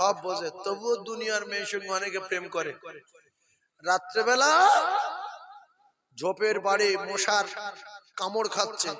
সব বোঝে তবুও দুনিয়ার মেয়ের সঙ্গে অনেকে প্রেম করে। রাত্রেবেলা ঝোপের বাড়ি মশার কামড় খাচ্ছে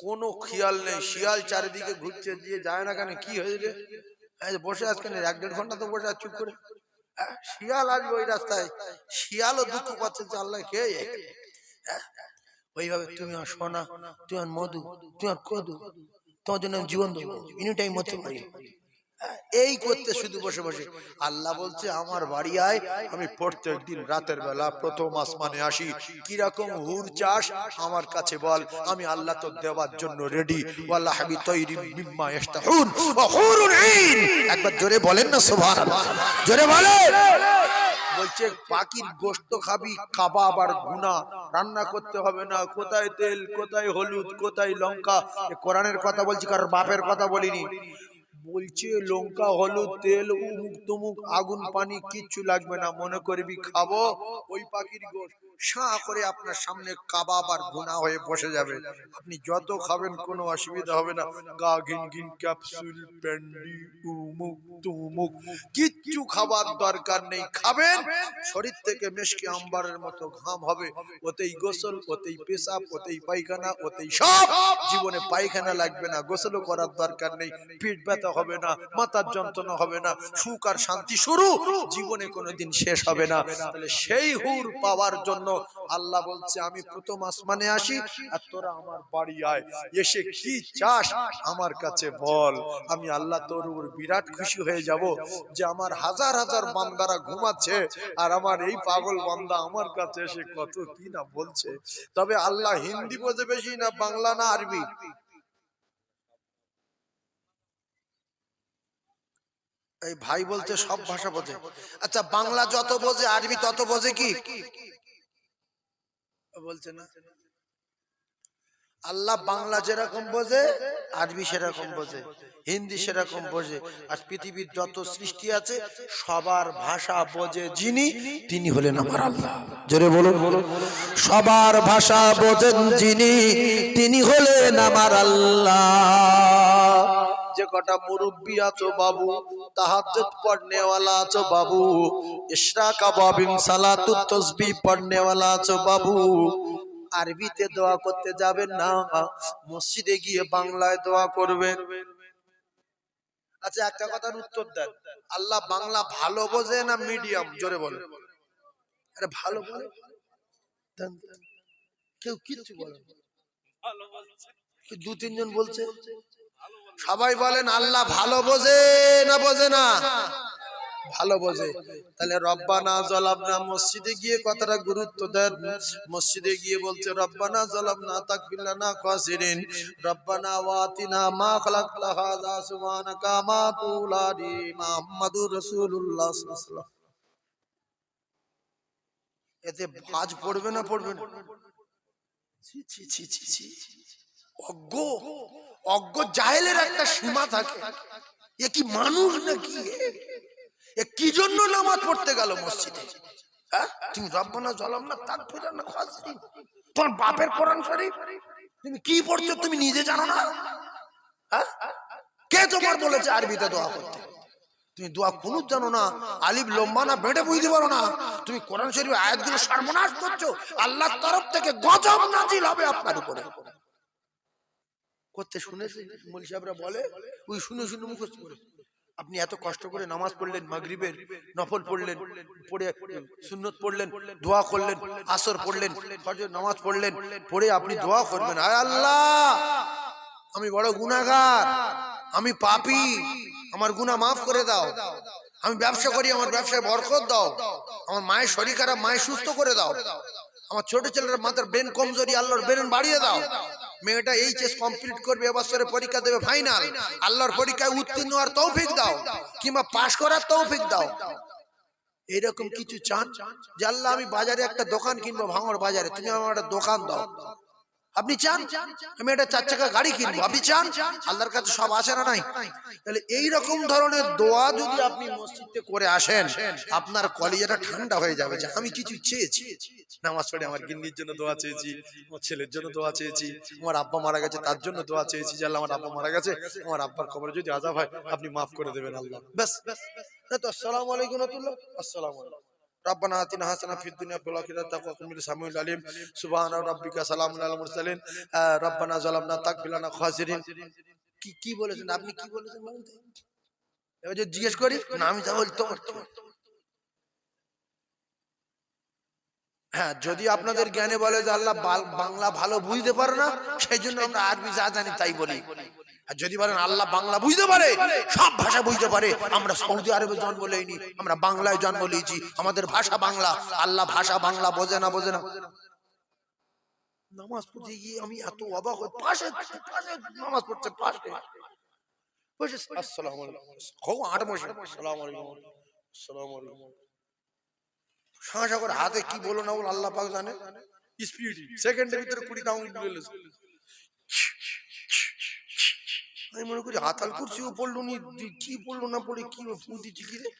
কোনো খেয়াল নেই শিয়াল চারিদিকে ঘুরছে দিয়ে যায় না কেন কি হয়েছে বসে আজকে এক দেড় ঘণ্টা তো বসে চুপ করে। হ্যাঁ, শিয়াল আসবে ওই রাস্তায়। শিয়ালও দুঃখ পাচ্ছে যে আল্লাহ কে হ্যাঁ, ওইভাবে তুমি আর সোনা তুই আর মধু তুই আর কদু তোমার জন্য জীবন দেবো। এনি টাইম হতে পারি। এই করতে শুধু বসে বসে। আল্লাহ বলছে, আমার বাড়ি আয়, আমি প্রত্যেক দিন রাতের বেলা প্রথম আসমানে আসি। কীরকম হুর চাষ? আমার কাছে বল, আমি আল্লাহ তো দেওয়ার জন্য রেডি আইন একবার জোরে বলেন না, সুবহানাল্লাহ। জোরে বলেন। বলছে, পাখির গোস্ত খাবি, কাবাব আর গুনা রান্না করতে হবে না, কোথায় তেল, কোথায় হলুদ, কোথায় লঙ্কা? কোরআনের কথা বলছি কারণ বাপের কথা বলিনি। বলছে, লঙ্কা, হলুদ, তেল, উমুক, তুমুক, আগুন, পানি, কিচ্ছু লাগবে না, মনে করবি খাব। ওই পাখির সা করে আপনার সামনে কাবাব আর গুনা হয়ে বসে যাবে। আপনি যত খাবেন, কোনো অসুবিধা হবে না। গা ঘিন ঘিন, ক্যাপসুল, প্যান্ডি, উমুক, তুমুক, কিচ্ছু খাবার দরকার নেই। খাবেন? শরীর থেকে মেশকে আম্বারের মতো ঘাম হবে। ওতেই গোসল, ওতেই পেশাব, ওতেই পায়খানা, ওতেই সব। জীবনে পায়খানা লাগবে না, গোসলও করার দরকার নেই। পিঠ ব্যথা হবে না মাথার যন্ত্রণা হবে না সুখ আর শান্তি শুরু জীবনে কোনোদিন শেষ হবে না। তাহলে সেই হুর পাওয়ার জন্য আল্লাহ বলছে আমি প্রথম আসমানে আসি আর তোরা আমার বাড়ি আয়। এসে কি চাস আমার কাছে বল। আমি আল্লাহ তোর উপর বিরাট খুশি হয়ে যাব যে আমার হাজার হাজার বান্দারা ঘুমাচ্ছে আর আমার এই পাগল বান্দা আমার কাছে এসে কত কি না বলছে? তবে আল্লাহ হিন্দি বোঝে বেশি না বাংলা না আরবি। এই ভাই বলতে সব ভাষা বোঝে। আচ্ছা বাংলা যত বোঝে আরবি তত বোঝে কি? বলছে না। আল্লাহ বাংলা যেরকম বোঝে আরবি সেরকম বোঝে হিন্দি সেরকম বোঝে। আর পৃথিবীর যত সৃষ্টি আছে সবার ভাষা বোঝে যিনি তিনি হলেন আমার আল্লাহ। জোরে বলুন। সবার ভাষা বোঝেন যিনি তিনি হলেন আমার আল্লাহ। যে কটা মুরব্বী আছো বাবু তাহাজ্জুদ পড়নেওয়ালা আছো বাবু ইশরাকা বাবিন সালাতুত তাসবিহ পড়নেওয়ালা আছো বাবু। আরবিতে দোয়া করতে যাবেন না মসজিদে গিয়ে বাংলায় দোয়া করবেন। আচ্ছা একটা কথার উত্তর দেন। আল্লাহ বাংলা ভালো বোঝে না মিডিয়াম? জোরে বলে আরে ভালো বলে। কেউ কিচ্ছু বলে দু তিনজন বলছে? সবাই বলেন, আল্লাহ ভালো বোঝে না বোঝে না? ভালো বোঝে। তাহলে রব্বানা জলাবনা, মসজিদে গিয়ে কথাটা গুরুত্ব দেন। মসজিদে গিয়ে বলছে, রব্বানা জলাবনা তাকফিরলানা খাসিরিন। রব্বানা ওয়াতিনা মা খালাকতা হাযা সুবহানাকা মা তুলাদি মুহাম্মাদুর রাসূলুল্লাহ সাল্লাল্লাহু এতে ভাজ পড়বে না পড়বে না? ছি ছি ছি ছি ছি। অজ্ঞ। অজ্ঞ জাহেলের একটা সীমা থাকে। এ কি মানুষ নাকি? এ? কি জন্য নামাজ পড়তে গেল মসজিদে? হ্যাঁ? তুমি না তার না তোমার বাপের কোরআন শরীফ? তুমি কি পড়ছো তুমি নিজে জানো না? হ্যাঁ? কে তোমার বলেছে আরবিতে দোয়া করতে? তুমি দোয়া কোনো জানো না, আলিফ, লম্বা না, বেটে বুঝতে পারো না। তুমি কোরআন শরীফ আয়াতগুলো সর্বনাশ করছ। আল্লাহর তরফ থেকে গজব নাজিল হবে আপনার উপরে। করতে শুনেছে মলি সাহেবরা বলে, ওই শুনে শুনে মুখস্থ করে। আপনি এত কষ্ট করে নামাজ পড়লেন, মাগরিবের নফল পড়লেন, পড়ে সুন্নত পড়লেন, দোয়া করলেন, আসর পড়লেন নামাজ পড়লেন, পড়ে আপনি দোয়া করবেন। আয় আল্লাহ! আমি বড় গুনাহগার, আমি পাপী, আমার গুনাহ মাফ করে দাও। আমি ব্যবসা করি, আমার ব্যবসায় বরকত দাও। আমার মায়ের শরীর খারাপ, মায়ের সুস্থ করে দাও। আমার ছোট ছেলের মাথার ব্রেন কমজোরি, আল্লাহর ব্রেন বাড়িয়ে দাও। মেয়েটা এইচএস কমপ্লিট করবে এবছরে পরীক্ষা দেবে ফাইনাল আল্লাহর পরীক্ষায় উত্তীর্ণ হওয়ার তৌফিক দাও, কিংবা পাশ করার তৌফিক দাও। এরকম কিছু চান? যে আল্লাহ আমি বাজারে একটা দোকান কিনবো ভাঙর বাজারে, তুমি আমার একটা দোকান দাও। আপনি চান? আমি একটা চার চাকা গাড়ি কিনবো। আপনি চান? আল্লাহর কাছে সব আছে না নাই? তাহলে এই রকম ধরনের দোয়া যদি আপনি মসজিদে করে আসেন, আপনার কলিজাটা ঠান্ডা হয়ে যাবে। যে আমি কিছু চেয়েছি। নামাজ পড়ে আমার গিন্নির জন্য দোয়া চেয়েছি, আমার ছেলের জন্য দোয়া চেয়েছি, আমার আব্বা মারা গেছে তার জন্য দোয়া চেয়েছি, যে আমার আব্বা মারা গেছে, আমার আব্বার খবরে যদি আজাব হয়, আপনি মাফ করে দেবেন আল্লাহ। ব্যাস। না তো আসসালামু আলাইকুম আসসালামু আলাইকুম। ربنا آتنا حسنة في الدنيا وفي الآخرة وقنا من السميع العليم سبحان ربك سلام على المرسلين آه، ربنا ظلمنا تغفر لنا خاسرين কি কি বলেছেন আপনি কি বলেছেন বলেন তো? এবার যদি জিজ্ঞেস করি না আমি যা বলি তোমার তোমার হ্যাঁ যদি আপনাদের জ্ঞানে বলে যে আল্লাহ বাল- বাংলা ভালো বুঝতে পারে না সেই জন্য আমরা আরবি যা জানি তাই বলি আর যদি বলেন আল্লাহ বাংলা বুঝতে পারে সব ভাষা বুঝতে পারে আমরা সৌদি আরবে জন্ম লইনি আমরা বাংলায় জন্ম লিয়েছি আমাদের ভাষা বাংলা আল্লাহ ভাষা বাংলা বোঝে না বোঝে না। নামাজ পড়তে গিয়ে আমি এত অবাক হই পাশে পাশে নামাজ পড়ছে পাশে। বসে আসসালামু আলাইকুম। খুব আট বসে। আসসালামু আলাইকুম। আসসালামু আলাইকুম। শাঁসা করে হাতে কি বলো না বলো আল্লাহ পাক জানে। স্পিড সেকেন্ডের ভিতরে আমি মনে করি আতাল কুর্সিও পড়ল নি কি পড়ল না পড়ে, কি ফুঁ দিচ্ছি রে?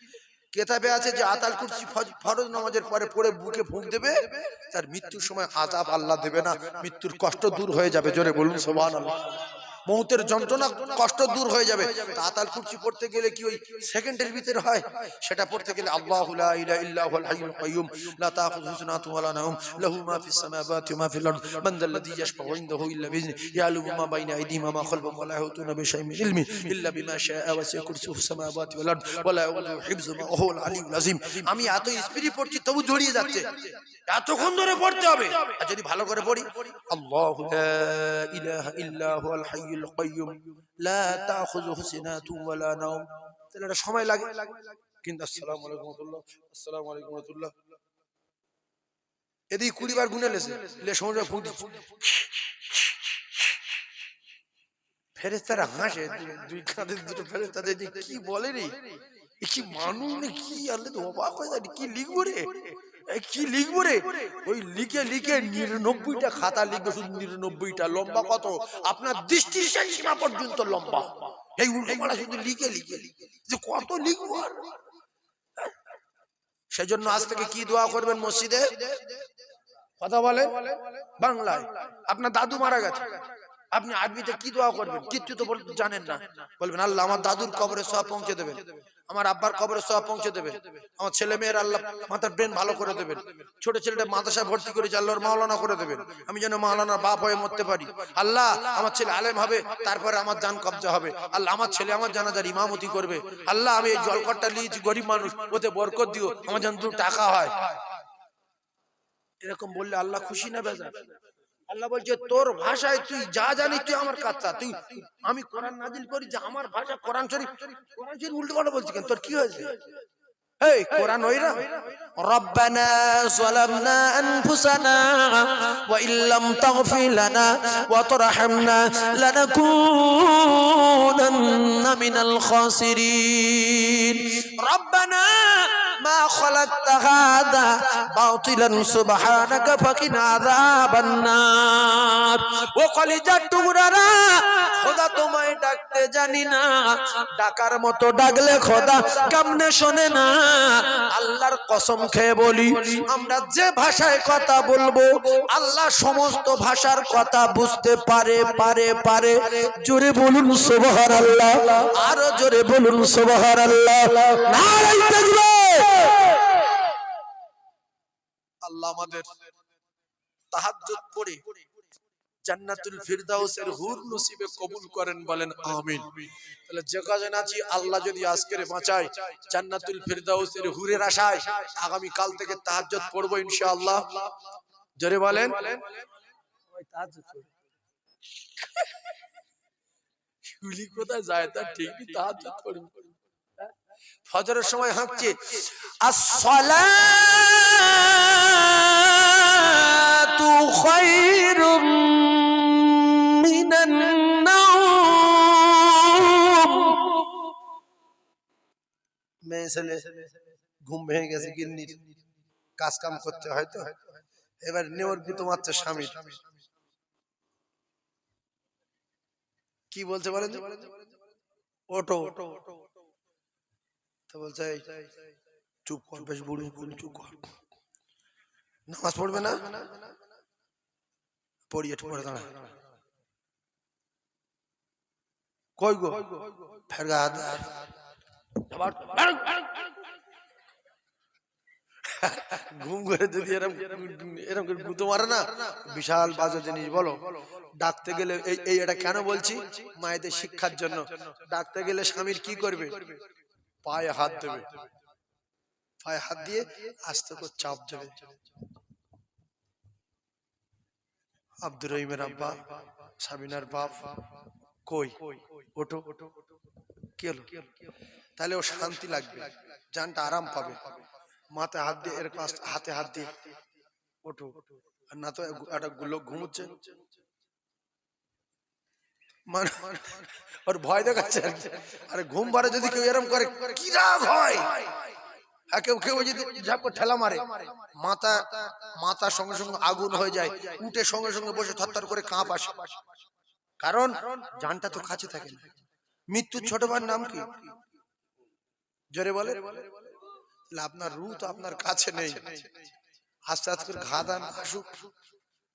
কেতাবে আছে যে আতাল কুর্সি ফরজ নামাজের পরে পড়ে বুকে ফুঁক দেবে, তার মৃত্যুর সময় আজাব আল্লাহ দেবে না, মৃত্যুর কষ্ট দূর হয়ে যাবে, জোরে বলুন সুবহানাল্লাহ। মৌতের যন্ত্রণা, কষ্ট দূর হয়ে যাবে। তাতাল কুর্চি পড়তে গেলে কি ওই সেকেন্ডের ভিতরে হয়? সেটা পড়তে গেলে আল্লাহ লা ইলাহা হাইয়ুল কাইয়ুম, লা তাখুযুহু ওয়ালা নাওম লাহু মা ফিস সামাওয়াতি ওয়া মা ফিল আরদ, মান ইনদাহু ইল্লা মা বাইনা আইদিহিম মা খালফাহুম ওয়া লা বিশাইইন মিন ইলমি, ইল্লা বিমা শাআ ওয়া সামাওয়াতি ওয়াল আরদ, ওয়া লা আযীম। আমি এত স্পিরি পড়ছি, তবু জড়িয়ে যাচ্ছে। এতক্ষণ ধরে পড়তে হবে। আর যদি ভালো করে পড়ি, আল্লাহু লা ইলাহা ইল্লাহুল হাইয়ুল হাইয়ুল কাইয়্যুম লা তাখুযুহু সিনাতুন ওয়া নাওম। তাহলে এটা সময় লাগে। কিন্তু আসসালামু আলাইকুম রাহমাতুল্লাহ, আসসালামু আলাইকুম রাহমাতুল্লাহ। এদিকে কুড়ি বার গুনে লেছে, লে সময় ফুট ফেরেস্তারা হাসে, দুই কাঁধে দুটো ফেরেস্তা দেখে কি বলে রে? কি মানুষ না কি আল্লাহ অবাক হয়ে যায় কি লিখব রে? কি লিখব রে? ওই লিখে লিখে নিরানব্বইটা খাতা লিখবে শুধু নিরানব্বইটা। লম্বা কত? আপনার দৃষ্টির সীমা পর্যন্ত লম্বা। এই উল্টো পাল্টা শুধু লিখে লিখে যে কত লিখব আর? সেই জন্য আজ থেকে কি দোয়া করবেন মসজিদে? কথা বলে বাংলায়। আপনার দাদু মারা গেছে। আপনি আরবিতে কি দোয়া করবেন কিচ্ছু তো জানেন না বলবেন আল্লাহ আমার দাদুর কবরে সব পৌঁছে দেবেন আমার আব্বার কবরে সব পৌঁছে দেবেন আমার ছেলে মেয়ের আল্লাহ মাথার ব্রেন ভালো করে দেবেন ছোট ছেলেটা মাদ্রাসায় ভর্তি করেছে আল্লাহর মাওলানা করে দেবেন আমি যেন মাওলানার বাপ হয়ে মরতে পারি আল্লাহ আমার ছেলে আলেম হবে তারপরে আমার জান কবজা হবে আল্লাহ আমার ছেলে আমার জানাজার ইমামতি করবে আল্লাহ আমি এই জলকটটা নিয়েছি গরিব মানুষ ওতে বরকত দিও আমার যেন দু টাকা হয় এরকম বললে আল্লাহ খুশি না বেজা আল্লাহ বলছে তোর ভাষায় তুই যা জানিস তুই আমার কাচ্চা তুই আমি কোরআন নাজিল করি যে আমার ভাষা কোরআন শরীফ কোরআন শরীফ উল্টো পাল্টা বলছি কেন তোর কি হয়েছে এই কোরআন ওই না ربنا ظلمنا أنفسنا وإن لم تغفر لنا وترحمنا لنكونن من الخاسرين ربنا তোমায় ডাকতে জানি না। ডাকার মতো ডাকলে খোদা কামনে শোনে না। আল্লাহর কসম খেয়ে বলি, আমরা যে ভাষায় কথা বলব, আল্লাহ সমস্ত ভাষার কথা বুঝতে পারে পারে পারে। জোরে বলুন সুবহানাল্লাহ, আরও জোরে বলুন সুবহানাল্লাহ। নারায়ণ তাকবীর। আল্লাহ আমাদের তাহাজ্জুদ পড়ে জান্নাতুল ফিরদাউসের হুর নসিবে কবুল করেন বলেন, আমিন। তাহলে আছি আল্লাহ যদি আজকের বাঁচায় জান্নাতুল ফিরদাউসের হুরের আশায়, আগামী কাল থেকে তাহাজ্জুদ পড়ব ইনশাআল্লাহ। জোরে বলেন। কোথায় যায় তার ঠিক নেই তাহাজ্জুদ পড়ব। হজরের সময় হাঁকছে। মেয়ে ঘুম ভেঙে গেছে গিন্নির। কাজ কাম করতে হয়তো এবার নেওয়ার গুতো মারছে স্বামী কি বলছে বলেন ওটো ওটো ওটো তো বলছে চুপ কর বেশ বুড়ি বুড়ি চুপ কর। নামাজ পড়বে না? পড়ি একটু পড়ে দাঁড়া। কই গো? ফের গা হাত আবার ঘুম করে যদি এরকম এরকম করে গুঁতো মারে না বিশাল বাজে জিনিস বলো। ডাকতে গেলে এই এই এটা কেন বলছি? মায়েদের শিক্ষার জন্য। ডাকতে গেলে স্বামীর কি করবে? পায়ে হাত দেবে। পায়ে হাত দিয়ে আস্তে করে চাপ দেবে। আব্দুর রহিমের আব্বা সাবিনার বাপ কই? ওটো কি হলো? তাহলে ও শান্তি লাগবে। জানটা আরাম পাবে। মাথায় হাত দিয়ে এরকম হাতে হাত দিয়ে ওঠো। আর না তো একটা লোক ঘুমোচ্ছে। মানে ওর ভয় দেখাচ্ছে আর। আরে ঘুম যদি কেউ এরকম করে, কি রাগ হয়? হ্যাঁ আগুন হয়ে যায়, উঠে সঙ্গে সঙ্গে বসে থরথর করে কাঁপ আসে। কারণ জানটা তো কাছে থাকে মৃত্যুর ছোট ভাইয়ের নাম কি? জোরে বলে। আপনার রু তো আপনার কাছে নেই। আস্তে আস্তে করে ঘা দান, আসুক।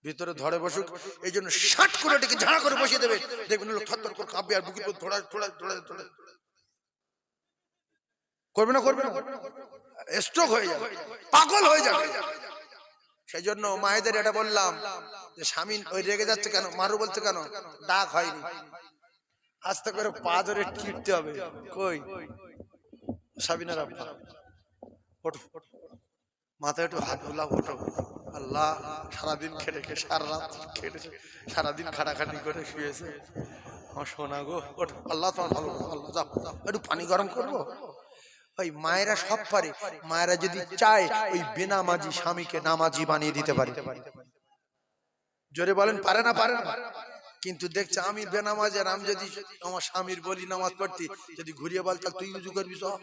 ভিতরে ধরে বসুক এই জন্য ষাট করে এটাকে ঝাড়া করে বসিয়ে দেবে। দেখবেন লোক থর করে কাঁপবে আর বুকের থোড়া থোড়া থোড়া থোড়া করবে না করবে না। স্ট্রোক হয়ে যাবে পাগল হয়ে যাবে। সেই জন্য মায়েদের এটা বললাম যে স্বামী ওই রেগে যাচ্ছে কেন? মারু বলছে কেন? ডাক হয়নি। আস্তে করে পা ধরে টিপতে হবে। কই? সাবিনার আব্বা মাথায় একটু হাত বুলা ওঠো। আল্লাহ সারাদিন খেটে খেয়ে, সারা রাত খেটেছে সারাদিন খাটাখাটি করে শুয়েছে। আমার সোনা গো, ওঠো। আল্লাহ তোমার ভালো আল্লাহ, যাও। একটু পানি গরম করব? ওই মায়েরা সব পারে। মায়েরা যদি চায়, ওই বেনামাজি স্বামীকে নামাজি বানিয়ে দিতে পারে। জোরে বলেন, পারে না পারে না? কিন্তু দেখছে আমি বেনামাজ আর আমি যদি আমার স্বামীর বলি নামাজ পড়তি, যদি ঘুরিয়ে বল তুই উজু করবি সব?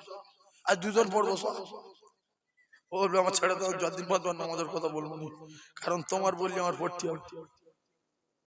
আর দুজন পড়ব সব? ও বলবে আমার ছেড়ে দাও যতদিন পর তোমার নামাজের কথা বলব কারণ তোমার বললে আমার পড়তে হবে।